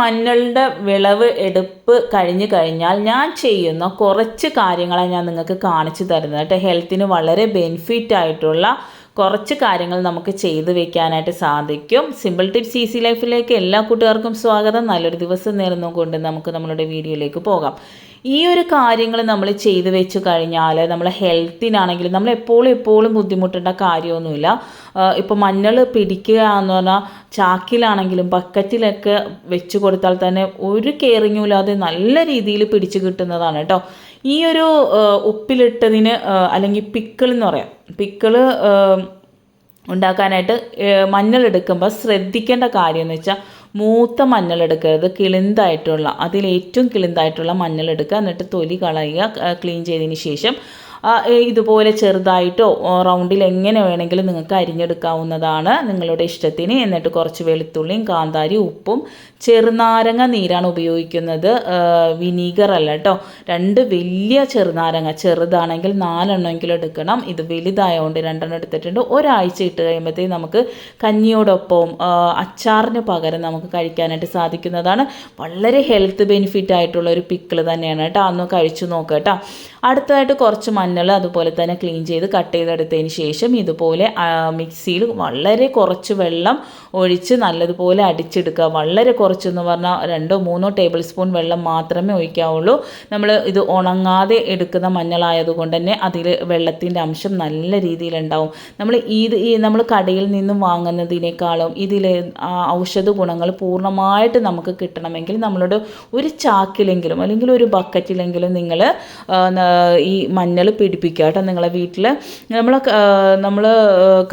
മഞ്ഞളുടെ വിളവ് എടുപ്പ് കഴിഞ്ഞു കഴിഞ്ഞാൽ ഞാൻ ചെയ്യുന്ന കുറച്ച് കാര്യങ്ങളാണ് ഞാൻ നിങ്ങൾക്ക് കാണിച്ചു തരുന്നത് കേട്ടോ. ഹെൽത്തിന് വളരെ ബെനിഫിറ്റ് ആയിട്ടുള്ള കുറച്ച് കാര്യങ്ങൾ നമുക്ക് ചെയ്തു വെക്കാനായിട്ട് സാധിക്കും. സിമ്പിൾ ടിപ്സ് ഈസി ലൈഫിലേക്ക് എല്ലാ കൂട്ടുകാർക്കും സ്വാഗതം. നല്ലൊരു ദിവസം നേർന്നുകൊണ്ട് നമുക്ക് നമ്മളുടെ വീഡിയോയിലേക്ക് പോകാം. ഈ ഒരു കാര്യങ്ങൾ നമ്മൾ ചെയ്തു വെച്ച് കഴിഞ്ഞാൽ നമ്മൾ ഹെൽത്തിനാണെങ്കിലും നമ്മൾ എപ്പോഴും എപ്പോഴും ബുദ്ധിമുട്ടേണ്ട കാര്യമൊന്നുമില്ല. ഇപ്പോൾ മഞ്ഞൾ പിടിക്കുക എന്ന് പറഞ്ഞാൽ ചാക്കിലാണെങ്കിലും ബക്കറ്റിലൊക്കെ വെച്ച് കൊടുത്താൽ തന്നെ ഒരു കെയറിങ്ങും ഇല്ലാതെ നല്ല രീതിയിൽ പിടിച്ച് കിട്ടുന്നതാണ് കേട്ടോ. ഈ ഒരു ഉപ്പിലിട്ടതിന് അല്ലെങ്കിൽ പിക്കിൾ എന്ന് പറയാം. പിക്കിൾ ഉണ്ടാക്കാനായിട്ട് മഞ്ഞൾ എടുക്കുമ്പോൾ ശ്രദ്ധിക്കേണ്ട കാര്യം എന്ന് വെച്ചാൽ മൂത്ത മഞ്ഞൾ എടുക്കരുത് കിളിന്തായിട്ടുള്ള അതിലേറ്റവും കിളിന്തായിട്ടുള്ള മഞ്ഞൾ എടുക്കുക. എന്നിട്ട് തൊലി കളയുക ക്ലീൻ ചെയ്തതിന് ശേഷം ഇതുപോലെ ചെറുതായിട്ടോ റൗണ്ടിൽ എങ്ങനെ വേണമെങ്കിലും നിങ്ങൾക്ക് അരിഞ്ഞെടുക്കാവുന്നതാണ് നിങ്ങളുടെ ഇഷ്ടത്തിന്. എന്നിട്ട് കുറച്ച് വെളുത്തുള്ളിയും കാന്താരി ഉപ്പും ചെറുനാരങ്ങ നീരാണ് ഉപയോഗിക്കുന്നത്. വിനീഗർ അല്ല കേട്ടോ. രണ്ട് വലിയ ചെറുനാരങ്ങ ചെറുതാണെങ്കിൽ നാലെണ്ണമെങ്കിലും എടുക്കണം. ഇത് വലുതായതുകൊണ്ട് രണ്ടെണ്ണം എടുത്തിട്ടുണ്ട്. ഒരാഴ്ച ഇട്ട് കഴിയുമ്പോഴത്തേക്കും നമുക്ക് കഞ്ഞിയോടൊപ്പം അച്ചാറിന് പകരം നമുക്ക് കഴിക്കാനായിട്ട് സാധിക്കുന്നതാണ്. വളരെ ഹെൽത്ത് ബെനിഫിറ്റ് ആയിട്ടുള്ള ഒരു പിക്കിൾ തന്നെയാണ് കേട്ടോ. അന്ന് കഴിച്ചു നോക്കുക കേട്ടോ. അടുത്തതായിട്ട് കുറച്ച് മഞ്ഞൾ അതുപോലെ തന്നെ ക്ലീൻ ചെയ്ത് കട്ട് ചെയ്തെടുത്തതിന് ശേഷം ഇതുപോലെ മിക്സിയിൽ വളരെ കുറച്ച് വെള്ളം ഒഴിച്ച് നല്ലതുപോലെ അടിച്ചെടുക്കുക. വളരെ കുറച്ചെന്ന് പറഞ്ഞാൽ രണ്ടോ മൂന്നോ ടേബിൾ സ്പൂൺ വെള്ളം മാത്രമേ ഒഴിക്കാവുള്ളൂ. നമ്മൾ ഇത് ഉണങ്ങാതെ എടുക്കുന്ന മഞ്ഞളായതുകൊണ്ട് തന്നെ അതിൽ വെള്ളത്തിന്റെ അംശം നല്ല രീതിയിലുണ്ടാവും. നമ്മൾ ഇത് ഈ നമ്മൾ കടയിൽ നിന്നും വാങ്ങുന്നതിനേക്കാളും ഇതിൽ ഔഷധ ഗുണങ്ങൾ പൂർണമായിട്ട് നമുക്ക് കിട്ടണമെങ്കിൽ നമ്മളോട് ഒരു ചാക്കിലെങ്കിലും അല്ലെങ്കിൽ ഒരു ബക്കറ്റിലെങ്കിലും നിങ്ങൾ ഈ മഞ്ഞൾ പിടിപ്പിക്കുക കേട്ടോ നിങ്ങളെ വീട്ടിൽ നമ്മൾ നമ്മൾ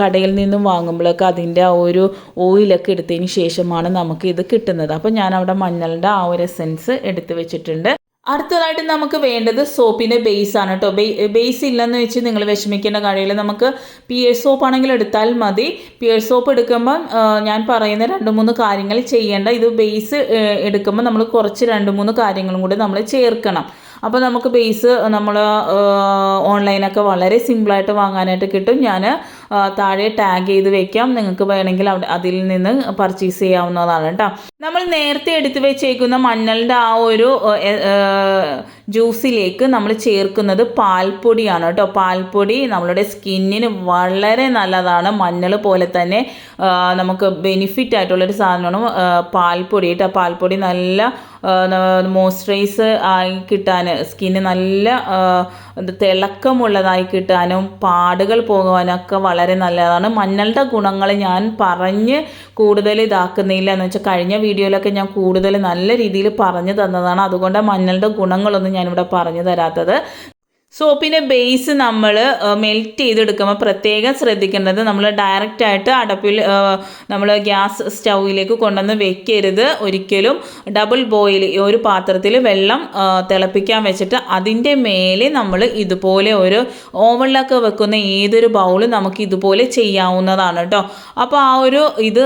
കടയിൽ നിന്നും വാങ്ങുമ്പോഴൊക്കെ അതിന്റെ ആ ഒരു ഓയിലൊക്കെ എടുത്തതിന് ശേഷമാണ് നമുക്ക് ഇത് കിട്ടുന്നത്. അപ്പോൾ ഞാൻ അവിടെ മഞ്ഞളുടെ ആ ഒരു എസെൻസ് എടുത്ത് വെച്ചിട്ടുണ്ട്. അടുത്തതായിട്ട് നമുക്ക് വേണ്ടത് സോപ്പിന്റെ ബേസ് ആണ് കേട്ടോ ബേസ് ഇല്ലെന്ന് വെച്ച് നിങ്ങൾ വിഷമിക്കേണ്ട കാര്യമില്ല. നമുക്ക് പിയേഴ്സ് സോപ്പ് ആണെങ്കിൽ എടുത്താൽ മതി. പിയേഴ്സ് സോപ്പ് എടുക്കുമ്പം ഞാൻ പറയുന്ന രണ്ട് മൂന്ന് കാര്യങ്ങൾ ചെയ്യേണ്ട. ഇത് ബേസ് എടുക്കുമ്പോൾ നമ്മൾ കുറച്ച് രണ്ട് മൂന്ന് കാര്യങ്ങളും കൂടി നമ്മൾ ചേർക്കണം. അപ്പോൾ നമുക്ക് ബേസ് നമ്മൾ ഓൺലൈനൊക്കെ വളരെ സിമ്പിളായിട്ട് വാങ്ങാനായിട്ട് കിട്ടും. ഞാൻ താഴെ ടാഗ് ചെയ്ത് വെക്കാം. നിങ്ങൾക്ക് വേണമെങ്കിൽ അതിൽ നിന്ന് പർച്ചേസ് ചെയ്യാവുന്നതാണ് കേട്ടോ. നമ്മൾ നേരത്തെ എടുത്ത് വെച്ചേക്കുന്ന മഞ്ഞളുടെ ആ ഒരു ജ്യൂസിലേക്ക് നമ്മൾ ചേർക്കുന്നത് പാൽപ്പൊടിയാണ് കേട്ടോ. പാൽപ്പൊടി നമ്മളുടെ സ്കിന്നിന് വളരെ നല്ലതാണ്. മഞ്ഞൾ പോലെ തന്നെ നമുക്ക് ബെനിഫിറ്റ് ആയിട്ടുള്ളൊരു സാധനമാണ് പാൽപ്പൊടി കേട്ടോ. പാൽപ്പൊടി നല്ല മോയ്സ്ചറൈസ് ആയി കിട്ടാൻ സ്കിന്ന് നല്ല തിളക്കമുള്ളതായി കിട്ടാനും പാടുകൾ പോകുവാനൊക്കെ വളരെ നല്ലതാണ്. മഞ്ഞളുടെ ഗുണങ്ങൾ ഞാൻ പറഞ്ഞ് കൂടുതൽ ഇതാക്കുന്നില്ല എന്ന് വെച്ചാൽ കഴിഞ്ഞ വീഡിയോയിലൊക്കെ ഞാൻ കൂടുതൽ നല്ല രീതിയിൽ പറഞ്ഞു തന്നതാണ്. അതുകൊണ്ട് മഞ്ഞളുടെ ഗുണങ്ങളൊന്നും ഞാനിവിടെ പറഞ്ഞു തരാത്തത്. സോപ്പിന്റെ ബേസ് നമ്മൾ മെൽറ്റ് ചെയ്തെടുക്കുമ്പോൾ പ്രത്യേകം ശ്രദ്ധിക്കേണ്ടത് നമ്മൾ ഡയറക്റ്റ് ആയിട്ട് അടപ്പിൽ നമ്മൾ ഗ്യാസ് സ്റ്റൗവിലേക്ക് കൊണ്ടുവന്ന് വെക്കരുത്. ഒരിക്കലും ഡബിൾ ബോയിൽ ഒരു പാത്രത്തിൽ വെള്ളം തിളപ്പിക്കാൻ വെച്ചിട്ട് അതിന്റെ മേലെ നമ്മൾ ഇതുപോലെ ഒരു ഓവനിലൊക്കെ വെക്കുന്ന ഏതൊരു ബൗളും നമുക്ക് ഇതുപോലെ ചെയ്യാവുന്നതാണ് കേട്ടോ അപ്പോൾ ആ ഒരു ഇത്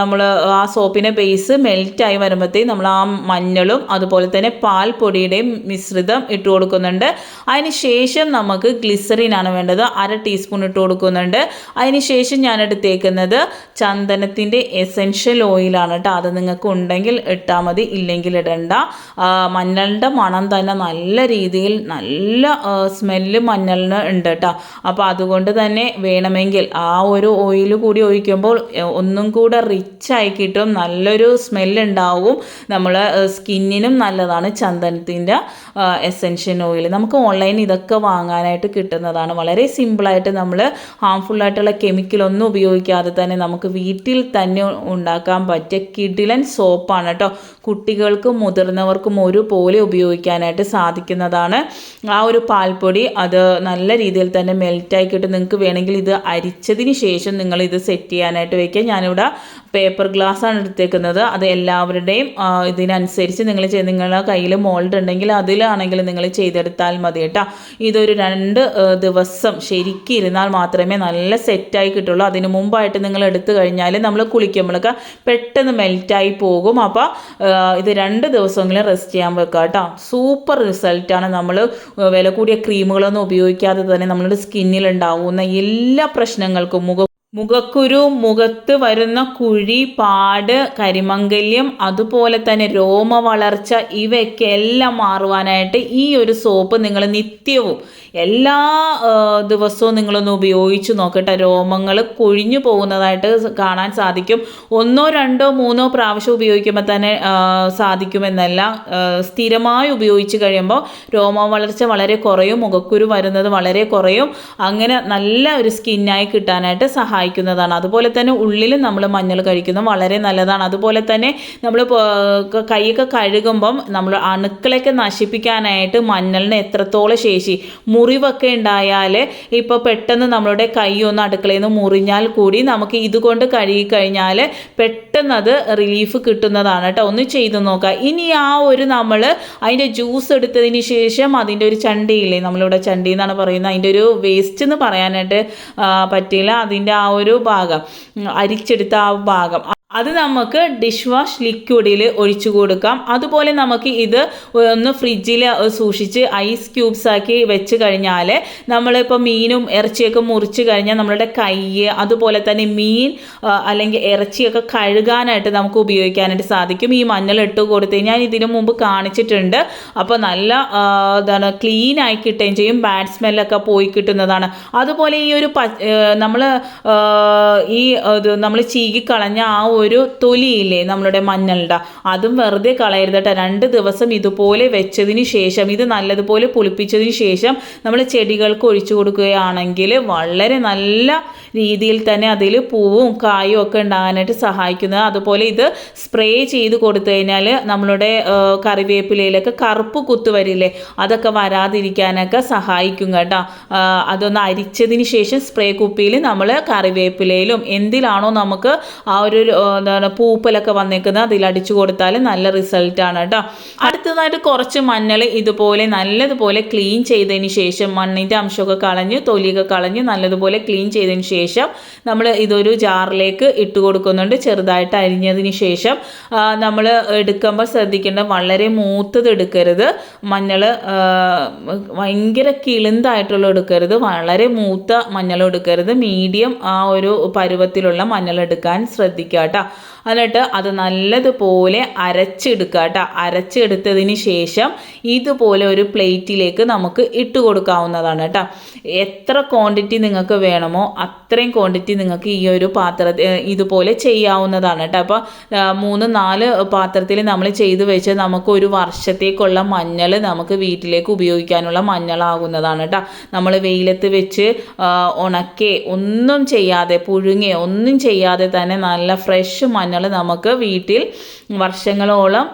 നമ്മൾ ആ സോപ്പിന്റെ ബേസ് മെൽറ്റായി വരുമ്പോഴത്തേക്കും നമ്മൾ ആ മഞ്ഞളും അതുപോലെ തന്നെ പാൽ പാൽപ്പൊടിയുടെയും മിശ്രിതം ഇട്ട് കൊടുക്കുന്നുണ്ട്. അതിന് ശേഷം നമുക്ക് ഗ്ലിസറിൻ ആണ് വേണ്ടത്. അര ടീസ്പൂൺ ഇട്ട് കൊടുക്കുന്നുണ്ട്. അതിന് ശേഷം ഞാൻ എടുത്തേക്കുന്നത് ചന്ദനത്തിന്റെ എസെൻഷ്യൽ ഓയിലാണ് കേട്ടോ. അത് നിങ്ങൾക്ക് ഉണ്ടെങ്കിൽ ഇട്ടാൽ മതി ഇല്ലെങ്കിൽ ഇടണ്ട. മഞ്ഞളുടെ മണം തന്നെ നല്ല രീതിയിൽ നല്ല സ്മെല്ല് മഞ്ഞളിന് ഉണ്ട് കേട്ടോ. അപ്പോൾ അതുകൊണ്ട് തന്നെ വേണമെങ്കിൽ ആ ഒരു ഓയിൽ കൂടി ഒഴിക്കുമ്പോൾ ഒന്നും കൂടെ റിച്ചായി കിട്ടും. നല്ലൊരു സ്മെല്ല് ഉണ്ടാവും. നമ്മൾ സ്കിന്നിനും നല്ലതാണ് ചന്ദനത്തിന്റെ എസെൻഷ്യൽ ഓയിൽ നമുക്ക് ഓൺലൈൻ ഇതൊക്കെ വാങ്ങാനായിട്ട് കിട്ടുന്നതാണ്. വളരെ സിമ്പിളായിട്ട് നമ്മൾ ഹാംഫുള്ളായിട്ടുള്ള കെമിക്കലൊന്നും ഉപയോഗിക്കാതെ തന്നെ നമുക്ക് വീട്ടിൽ തന്നെ ഉണ്ടാക്കാൻ പറ്റിയ കിഡിലൻ സോപ്പാണ് കേട്ടോ. കുട്ടികൾക്കും മുതിർന്നവർക്കും ഒരുപോലെ ഉപയോഗിക്കാനായിട്ട് സാധിക്കുന്നതാണ്. ആ ഒരു പാൽപ്പൊടി അത് നല്ല രീതിയിൽ തന്നെ മെൽറ്റായി കിട്ടും നിങ്ങൾക്ക് വേണമെങ്കിൽ ഇത് അരിച്ചതിന് ശേഷം നിങ്ങൾ ഇത് സെറ്റ് ചെയ്യാനായിട്ട് വയ്ക്കുക ഞാനിവിടെ പേപ്പർ ഗ്ലാസ് ആണ് എടുത്തേക്കുന്നത്. അത് എല്ലാവരുടെയും ഇതിനനുസരിച്ച് നിങ്ങൾ നിങ്ങളുടെ കയ്യിൽ മോൾഡ് ഉണ്ടെങ്കിൽ അതിലാണെങ്കിൽ നിങ്ങൾ ചെയ്തെടുത്താൽ മതി കേട്ടോ. ഇതൊരു രണ്ട് ദിവസം ശരിക്കും ഇരുന്നാൽ മാത്രമേ നല്ല സെറ്റായി കിട്ടുള്ളൂ. അതിന് മുമ്പായിട്ട് നിങ്ങൾ എടുത്തു കഴിഞ്ഞാൽ നമ്മൾ കുളിക്കുമ്പോഴൊക്കെ പെട്ടെന്ന് മെൽറ്റായി പോകും. അപ്പോൾ ഇത് രണ്ട് ദിവസമെങ്കിലും റെസ്റ്റ് ചെയ്യാൻ വെക്കുക കേട്ടോ. സൂപ്പർ റിസൾട്ടാണ് നമ്മൾ വില കൂടിയ ക്രീമുകളൊന്നും ഉപയോഗിക്കാതെ തന്നെ നമ്മളുടെ സ്കിന്നിൽ ഉണ്ടാവുന്ന എല്ലാ പ്രശ്നങ്ങൾക്കും മുഖ മുഖക്കുരു മുഖത്ത് വരുന്ന കുഴി പാട് കരിമംഗല്യം അതുപോലെ തന്നെ രോമ വളർച്ച ഇവയൊക്കെ എല്ലാം മാറുവാനായിട്ട് ഈ ഒരു സോപ്പ് നിങ്ങൾ നിത്യവും എല്ലാ ദിവസവും നിങ്ങളൊന്ന് ഉപയോഗിച്ച് നോക്കട്ടെ. രോമങ്ങൾ കൊഴിഞ്ഞു പോകുന്നതായിട്ട് കാണാൻ സാധിക്കും. ഒന്നോ രണ്ടോ മൂന്നോ പ്രാവശ്യം ഉപയോഗിക്കുമ്പോൾ തന്നെ സാധിക്കുമെന്നല്ല സ്ഥിരമായി ഉപയോഗിച്ച് കഴിയുമ്പോൾ രോമ വളർച്ച വളരെ കുറയും മുഖക്കുരു വരുന്നത് വളരെ കുറയും. അങ്ങനെ നല്ല ഒരു സ്കിന്നായി കിട്ടാനായിട്ട് സഹായിക്കും. സഹായിക്കുന്നതാണ്. അതുപോലെ തന്നെ ഉള്ളിൽ നമ്മൾ മഞ്ഞൾ കഴിക്കുന്നത് വളരെ നല്ലതാണ്. അതുപോലെ തന്നെ നമ്മൾ കൈയൊക്കെ കഴുകുമ്പം നമ്മൾ അണുക്കളൊക്കെ നശിപ്പിക്കാനായിട്ട് മഞ്ഞളിന് എത്രത്തോളം ശേഷി മുറിവൊക്കെ ഉണ്ടായാൽ ഇപ്പോൾ പെട്ടെന്ന് നമ്മളുടെ കൈ ഒന്ന് അടുക്കളയിൽ നിന്ന് മുറിഞ്ഞാൽ കൂടി നമുക്ക് ഇതുകൊണ്ട് കഴുകി കഴിഞ്ഞാൽ പെട്ടെന്ന് അത് റിലീഫ് കിട്ടുന്നതാണ് കേട്ടോ. ഒന്ന് ചെയ്തു നോക്കുക ഇനി ആ ഒരു നമ്മൾ അതിന്റെ ജ്യൂസ് എടുത്തതിന് ശേഷം അതിന്റെ ഒരു ചണ്ടിയില്ലേ നമ്മളിവിടെ ചണ്ടി എന്നാണ് പറയുന്നത്. അതിന്റെ ഒരു വേസ്റ്റ് എന്ന് പറയാനായിട്ട് പറ്റില്ല അതിന്റെ ആ ഒരു ഭാഗം അരിച്ചെടുത്ത ആ ഭാഗം. അത് നമുക്ക് ഡിഷ് വാഷ് ലിക്വിഡിൽ ഒഴിച്ചു കൊടുക്കാം. അതുപോലെ നമുക്ക് ഇത് ഒന്ന് ഫ്രിഡ്ജിൽ സൂക്ഷിച്ച് ഐസ് ക്യൂബ്സ് ആക്കി വെച്ച് കഴിഞ്ഞാൽ നമ്മളിപ്പോൾ മീനും ഇറച്ചിയൊക്കെ മുറിച്ച് കഴിഞ്ഞാൽ നമ്മളുടെ കൈ അതുപോലെ തന്നെ മീൻ അല്ലെങ്കിൽ ഇറച്ചിയൊക്കെ കഴുകാനായിട്ട് നമുക്ക് ഉപയോഗിക്കാനായിട്ട് സാധിക്കും. ഈ മഞ്ഞൾ ഇട്ട് കൊടുത്ത് ഞാൻ ഇതിനു മുമ്പ് കാണിച്ചിട്ടുണ്ട്. അപ്പോൾ നല്ല എന്താണ് ക്ലീൻ ആയി കിട്ടുകയും ചെയ്യും. ബാഡ് സ്മെല്ലൊക്കെ പോയി കിട്ടുന്നതാണ്. അതുപോലെ ഈ ഒരു നമ്മൾ ഈ നമ്മൾ ചീകിക്കളഞ്ഞ ആ ഒരു തൊലിയില്ലേ നമ്മളുടെ മഞ്ഞളുടെ? അതും വെറുതെ കളയരുത് കേട്ടോ. രണ്ട് ദിവസം ഇതുപോലെ വെച്ചതിന് ശേഷം ഇത് നല്ലതുപോലെ പുളിപ്പിച്ചതിന് ശേഷം നമ്മൾ ചെടികൾക്ക് ഒഴിച്ചു കൊടുക്കുകയാണെങ്കിൽ വളരെ നല്ല രീതിയിൽ തന്നെ അതിൽ പൂവും കായും ഒക്കെ ഉണ്ടാകാനായിട്ട് സഹായിക്കുന്നത് അതുപോലെ ഇത് സ്പ്രേ ചെയ്ത് കൊടുത്തു കഴിഞ്ഞാൽ നമ്മളുടെ കറിവേപ്പിലയിലൊക്കെ കറുപ്പ് കുത്തു വരില്ലേ? അതൊക്കെ വരാതിരിക്കാനൊക്കെ സഹായിക്കും കേട്ടോ. അതൊന്ന് അരിച്ചതിന് ശേഷം സ്പ്രേ കുപ്പിയിൽ നമ്മൾ കറിവേപ്പിലയിലും എന്തിലാണോ നമുക്ക് ആ ഒരു എന്താണ് പൂപ്പലൊക്കെ വന്നേക്കുന്നത് അതിൽ അടിച്ചു കൊടുത്താൽ നല്ല റിസൾട്ടാണ് കേട്ടോ. അടുത്തതായിട്ട് കുറച്ച് മഞ്ഞൾ ഇതുപോലെ നല്ലതുപോലെ ക്ലീൻ ചെയ്തതിന് ശേഷം മണ്ണിന്റെ അംശമൊക്കെ കളഞ്ഞ് തൊലിയൊക്കെ കളഞ്ഞ് നല്ലതുപോലെ ക്ലീൻ ചെയ്തതിന് ശേഷം നമ്മൾ ഇതൊരു ജാറിലേക്ക് ഇട്ട് കൊടുക്കുന്നുണ്ട്. ചെറുതായിട്ട് അരിഞ്ഞതിന് ശേഷം നമ്മൾ എടുക്കുമ്പോൾ ശ്രദ്ധിക്കേണ്ട വളരെ മൂത്തത് എടുക്കരുത്. മഞ്ഞൾ ഭയങ്കര കിളിന്തായിട്ടുള്ള എടുക്കരുത്. വളരെ മൂത്ത മഞ്ഞൾ എടുക്കരുത്. മീഡിയം ആ ഒരു പരുവത്തിലുള്ള മഞ്ഞൾ എടുക്കാൻ ശ്രദ്ധിക്കുക കേട്ടോ. എന്നിട്ട് അത് നല്ലതുപോലെ അരച്ചെടുക്കുക കേട്ടോ. അരച്ചെടുത്തതിന് ശേഷം ഇതുപോലെ ഒരു പ്ലേറ്റിലേക്ക് നമുക്ക് ഇട്ട് കൊടുക്കാവുന്നതാണ് കേട്ടോ. എത്ര ക്വാണ്ടിറ്റി നിങ്ങൾക്ക് വേണമോ അത്രയും ക്വാണ്ടിറ്റി നിങ്ങൾക്ക് ഈ ഒരു പാത്ര ഇതുപോലെ ചെയ്യാവുന്നതാണ് കേട്ടോ. അപ്പോൾ മൂന്ന് നാല് പാത്രത്തിൽ നമ്മൾ ചെയ്ത് വെച്ച് നമുക്ക് ഒരു വർഷത്തേക്കുള്ള മഞ്ഞൾ നമുക്ക് വീട്ടിലേക്ക് ഉപയോഗിക്കാനുള്ള മഞ്ഞളാകുന്നതാണ് കേട്ടോ. നമ്മൾ വെയിലത്ത് വെച്ച് ഉണക്കേ ഒന്നും ചെയ്യാതെ പുഴുങ്ങേ ഒന്നും ചെയ്യാതെ തന്നെ നല്ല ഫ്രഷ് മഞ്ഞൾ മഞ്ഞൾ നമുക്ക് വീട്ടിൽ വർഷങ്ങളോളം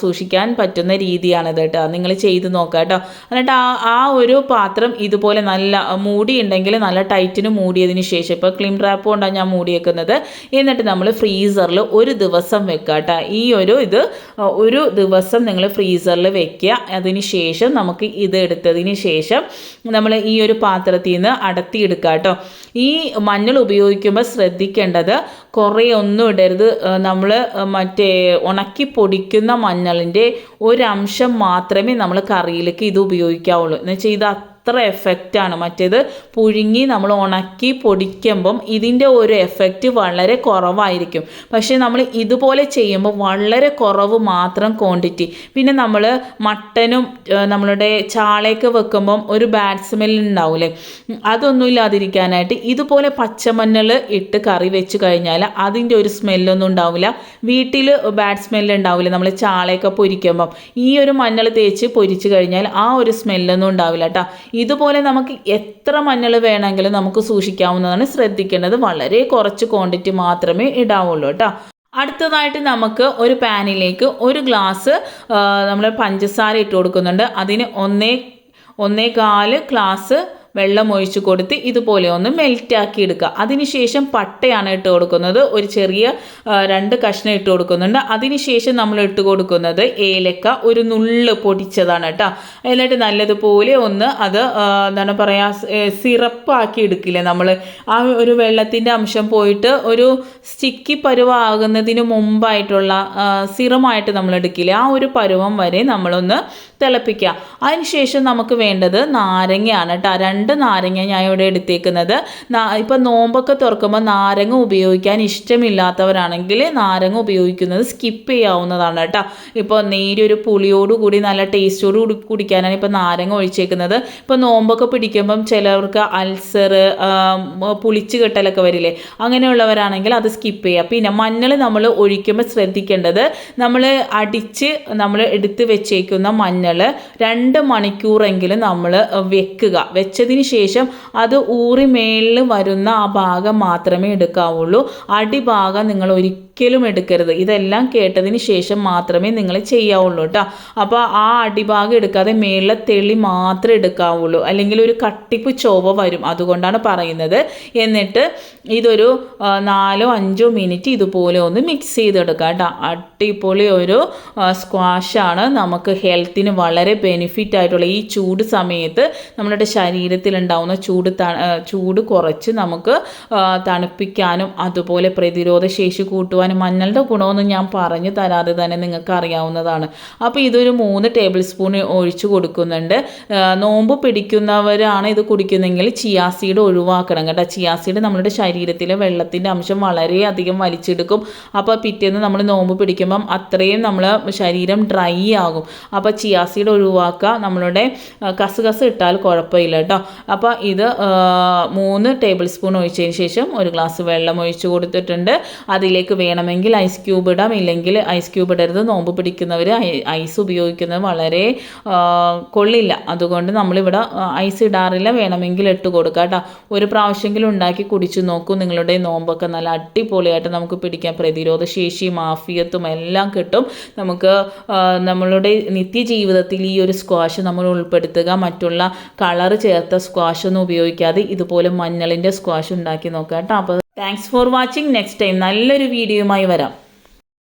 സൂക്ഷിക്കാൻ പറ്റുന്ന രീതിയാണിത് കേട്ടോ. നിങ്ങൾ ചെയ്ത് നോക്കുക കേട്ടോ. എന്നിട്ട് ആ ആ ഒരു പാത്രം ഇതുപോലെ നല്ല മൂടി ഉണ്ടെങ്കിൽ നല്ല ടൈറ്റിന് മൂടിയതിന് ശേഷം ഇപ്പോൾ ക്ലീം റാപ്പ് കൊണ്ടാണ് ഞാൻ മൂടിയേക്കുന്നത്? എന്നിട്ട് നമ്മൾ ഫ്രീസറിൽ ഒരു ദിവസം വെക്കുക കേട്ടോ. ഈ ഒരു ഇത് ഒരു ദിവസം നിങ്ങൾ ഫ്രീസറിൽ വെക്കുക. അതിന് ശേഷം നമുക്ക് ഇത് എടുത്തതിന് ശേഷം നമ്മൾ ഈ ഒരു പാത്രത്തിൽ നിന്ന് അടത്തിയെടുക്കുക കേട്ടോ. ഈ മഞ്ഞൾ ഉപയോഗിക്കുമ്പോൾ ശ്രദ്ധിക്കേണ്ടത് കുറേ ഒന്നും ഇടരുത് നമ്മൾ മറ്റേ ഉണക്കി പൊടിക്കുന്ന മഞ്ഞളിന്റെ ഒരംശം മാത്രമേ നമ്മൾ കറിയിലേക്ക് ഇത് ഉപയോഗിക്കാവുള്ളൂ. എന്ന് വെച്ചാൽ ഇത് അത്ര എഫക്റ്റാണ് മറ്റേത് പുഴുങ്ങി നമ്മൾ ഉണക്കി പൊടിക്കുമ്പം ഇതിന്റെ ഒരു എഫക്റ്റ് വളരെ കുറവായിരിക്കും. പക്ഷേ നമ്മൾ ഇതുപോലെ ചെയ്യുമ്പോൾ വളരെ കുറവ് മാത്രം ക്വാണ്ടിറ്റി പിന്നെ നമ്മൾ മട്ടനും നമ്മളുടെ ചാളയൊക്കെ വെക്കുമ്പം ഒരു ബാഡ് സ്മെൽ ഉണ്ടാവില്ലേ അതൊന്നും ഇല്ലാതിരിക്കാനായിട്ട് ഇതുപോലെ പച്ചമഞ്ഞൾ ഇട്ട് കറി വെച്ച് കഴിഞ്ഞാൽ അതിന്റെ ഒരു സ്മെല്ലൊന്നും ഉണ്ടാവില്ല. വീട്ടിൽ ബാഡ് സ്മെല്ല് ഉണ്ടാവില്ല. നമ്മൾ ചാളയൊക്കെ പൊരിക്കുമ്പം ഈ ഒരു മഞ്ഞൾ തേച്ച് പൊരിച്ച് കഴിഞ്ഞാൽ ആ ഒരു സ്മെല്ലൊന്നും ഉണ്ടാവില്ല കേട്ടോ ഇതുപോലെ നമുക്ക് എത്ര മഞ്ഞൾ വേണമെങ്കിലും നമുക്ക് സൂക്ഷിക്കാവുന്നതാണ് ശ്രദ്ധിക്കേണ്ടത്. വളരെ കുറച്ച് ക്വാണ്ടിറ്റി മാത്രമേ ഇടാവുള്ളൂ കേട്ടോ. അടുത്തതായിട്ട് നമുക്ക് ഒരു പാനിലേക്ക് ഒരു ഗ്ലാസ് നമ്മൾ പഞ്ചസാര ഇട്ട് കൊടുക്കുന്നുണ്ട്. അതിന് ഒന്നേ ഒന്നേകാൽ ഗ്ലാസ് വെള്ളം ഒഴിച്ചു കൊടുത്ത് ഇതുപോലെ ഒന്ന് മെൽറ്റാക്കി എടുക്കുക. അതിനുശേഷം പട്ടയാണ് ഇട്ട് കൊടുക്കുന്നത്. ഒരു ചെറിയ രണ്ട് കഷ്ണം ഇട്ട് കൊടുക്കുന്നുണ്ട്. അതിനുശേഷം നമ്മൾ ഇട്ട് കൊടുക്കുന്നത് ഏലക്ക. ഒരു നുള്ള് പൊടിച്ചതാണ് കേട്ടോ. എന്നിട്ട് നല്ലതുപോലെ ഒന്ന് അത് എന്താണ് പറയുക സിറപ്പാക്കി എടുക്കില്ലേ നമ്മൾ ആ ഒരു വെള്ളത്തിന്റെ അംശം പോയിട്ട് ഒരു സ്റ്റിക്കി പരുവാകുന്നതിന് മുമ്പായിട്ടുള്ള സിറമായിട്ട് നമ്മൾ എടുക്കില്ല. ആ ഒരു പരുവം വരെ നമ്മളൊന്ന് തിളപ്പിക്കുക. അതിനുശേഷം നമുക്ക് വേണ്ടത് നാരങ്ങയാണ് കേട്ടോ. രണ്ട് രണ്ട് നാരങ്ങ ഞാൻ ഇവിടെ എടുത്തേക്കുന്നത് ഇപ്പം നോമ്പൊക്കെ തുറക്കുമ്പോൾ നാരങ്ങ ഉപയോഗിക്കാൻ ഇഷ്ടമില്ലാത്തവരാണെങ്കിൽ നാരങ്ങ ഉപയോഗിക്കുന്നത് സ്കിപ്പ് ചെയ്യാവുന്നതാണ് കേട്ടോ. ഇപ്പോൾ നേരിയൊരു പുളിയോടുകൂടി നല്ല ടേസ്റ്റോട് കൂടി കുടിക്കാനാണ് ഇപ്പോൾ നാരങ്ങ ഒഴിച്ചേക്കുന്നത്. ഇപ്പോൾ നോമ്പൊക്കെ പിടിക്കുമ്പം ചിലവർക്ക് അൾസർ പുളിച്ച് കെട്ടലൊക്കെ വരില്ലേ? അങ്ങനെയുള്ളവരാണെങ്കിൽ അത് സ്കിപ്പ് ചെയ്യുക പിന്നെ മഞ്ഞൾ നമ്മൾ ഒഴിക്കുമ്പോൾ ശ്രദ്ധിക്കേണ്ടത് നമ്മൾ അടിച്ച് നമ്മൾ എടുത്ത് വെച്ചേക്കുന്ന മഞ്ഞൾ രണ്ട് മണിക്കൂറെങ്കിലും നമ്മൾ വെക്കുക. വെച്ചതിന് ശേഷം അത് ഊറി മേളിൽ വരുന്ന ആ ഭാഗം മാത്രമേ എടുക്കാവുള്ളൂ. അടിഭാഗം നിങ്ങൾ ഒരിക്കലും എടുക്കരുത്. ഇതെല്ലാം കേട്ടതിന് ശേഷം മാത്രമേ നിങ്ങൾ ചെയ്യാവുള്ളൂ കേട്ടോ. അപ്പോൾ ആ അടിഭാഗം എടുക്കാതെ മേളിലെ തെളി മാത്രമേ എടുക്കാവുള്ളൂ. അല്ലെങ്കിൽ ഒരു കട്ടിപ്പ് ചോവ വരും. അതുകൊണ്ടാണ് പറയുന്നത്. എന്നിട്ട് ഇതൊരു നാലോ അഞ്ചോ മിനിറ്റ് ഇതുപോലെ ഒന്ന് മിക്സ് ചെയ്തെടുക്കാം കേട്ടോ. അടിപൊളി ഒരു സ്ക്വാഷാണ് നമുക്ക് ഹെൽത്തിന് വളരെ ബെനിഫിറ്റ് ആയിട്ടുള്ള ഈ ചൂട് സമയത്ത് നമ്മുടെ ശരീരത്തിലുണ്ടാവുന്ന ചൂട് ചൂട് കുറച്ച് നമുക്ക് തണുപ്പിക്കാനും അതുപോലെ പ്രതിരോധ ശേഷി കൂട്ടുവാനും മഞ്ഞളുടെ ഗുണമൊന്നും ഞാൻ പറഞ്ഞു തരാതെ തന്നെ നിങ്ങൾക്ക് അറിയാവുന്നതാണ്. അപ്പോൾ ഇതൊരു മൂന്ന് ടേബിൾ സ്പൂൺ ഒഴിച്ചു കൊടുക്കുന്നുണ്ട്. നോമ്പ് പിടിക്കുന്നവരാണ് ഇത് കുടിക്കുന്നതെങ്കിൽ ചിയാസീഡ് ഒഴിവാക്കണം കേട്ടോ. ചിയാസീഡ് നമ്മുടെ ശരീരത്തിലെ വെള്ളത്തിന്റെ അംശം വളരെയധികം വലിച്ചെടുക്കും. അപ്പോൾ പിറ്റേന്ന് നമ്മൾ നോമ്പ് പിടിക്കുമ്പം അത്രയും നമ്മൾ ശരീരം ഡ്രൈ ആകും. അപ്പോൾ ചിയാസീഡ് ഒഴിവാക്കുക. നമ്മളുടെ കസുകസ് ഇട്ടാൽ കുഴപ്പമില്ല കേട്ടോ അപ്പോൾ ഇത് മൂന്ന് ടേബിൾ സ്പൂൺ ഒഴിച്ചതിന് ശേഷം ഒരു ഗ്ലാസ് വെള്ളം ഒഴിച്ചു കൊടുത്തിട്ടുണ്ട്. അതിലേക്ക് വേണമെങ്കിൽ ഐസ് ക്യൂബ് ഇടാം. ഇല്ലെങ്കിൽ ഐസ് ക്യൂബ് ഇടരുത്. നോമ്പ് പിടിക്കുന്നവർ ഐസ് ഉപയോഗിക്കുന്നത് വളരെ കൊള്ളില്ല. അതുകൊണ്ട് നമ്മളിവിടെ ഐസ് ഇടാറില്ല. വേണമെങ്കിൽ ഇട്ട് കൊടുക്കുക കേട്ടോ ഒരു പ്രാവശ്യമെങ്കിലും ഉണ്ടാക്കി കുടിച്ചു നോക്കൂ. നിങ്ങളുടെ നോമ്പൊക്കെ നല്ല അടിപൊളിയായിട്ട് നമുക്ക് പിടിക്കാം. പ്രതിരോധ ശേഷിയും ആഫിയത്തും എല്ലാം കിട്ടും. നമുക്ക് നമ്മളുടെ നിത്യജീവിതത്തിൽ ഈ ഒരു സ്ക്വാഷ് നമ്മൾ ഉൾപ്പെടുത്തുക മറ്റുള്ള കളർ ചേർത്ത സ്ക്വാഷ് ഒന്നും ഉപയോഗിക്കാതെ ഇതുപോലെ മഞ്ഞളിന്റെ സ്ക്വാഷ് ഉണ്ടാക്കി നോക്കാം കേട്ടോ. അപ്പോൾ thanks for watching next time നല്ലൊരു വീഡിയോയുമായി വരാം.